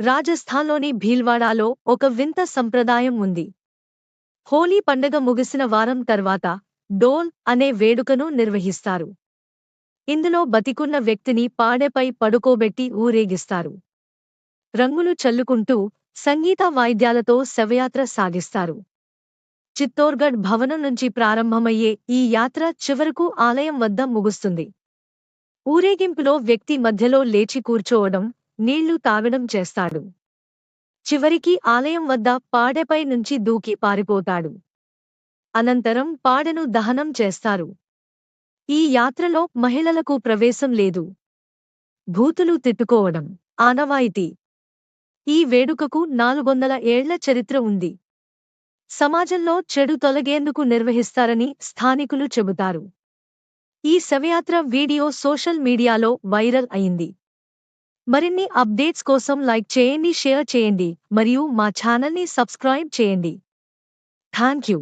రాజస్థాన్లోని భీల్వాడాలో ఒక వింత సంప్రదాయం ఉంది. హోలీ పండగ ముగిసిన వారం తర్వాత డోల్ అనే వేడుకను నిర్వహిస్తారు. ఇందులో బతికున్న వ్యక్తిని పాడెపై పడుకోబెట్టి ఊరేగిస్తారు. రంగులు చల్లుకుంటూ సంగీత వాయిద్యాలతో శవయాత్ర సాగిస్తారు. చిత్తోర్గఢ్ భవనం నుంచి ప్రారంభమయ్యే ఈ యాత్ర చివరకు ఆలయం వద్ద ముగుస్తుంది. ఊరేగింపులో వ్యక్తి మధ్యలో లేచి కూర్చోవడం నీళ్ళు తాగడం చేస్తాడు. చివరికి ఆలయం వద్ద పాడెపై నుంచి దూకి పారిపోతాడు. అనంతరం పాడెను దహనం చేస్తారు. ఈ యాత్రలో మహిళలకు ప్రవేశం లేదు. భూతులు తిట్టుకోవడం ఆనవాయితీ. ఈ వేడుకకు నాలుగొందల ఏళ్ళ చరిత్ర ఉంది. సమాజంలో చెడు తొలగేందుకు నిర్వహిస్తారని స్థానికులు చెబుతారు. ఈ శవయాత్ర వీడియో సోషల్ మీడియాలో వైరల్ అయింది. మరిన్ని అప్డేట్స్ కోసం లైక్ చేయండి షేర్ చేయండి మరియు మా ఛానల్ని సబ్స్క్రైబ్ చేయండి. Thank you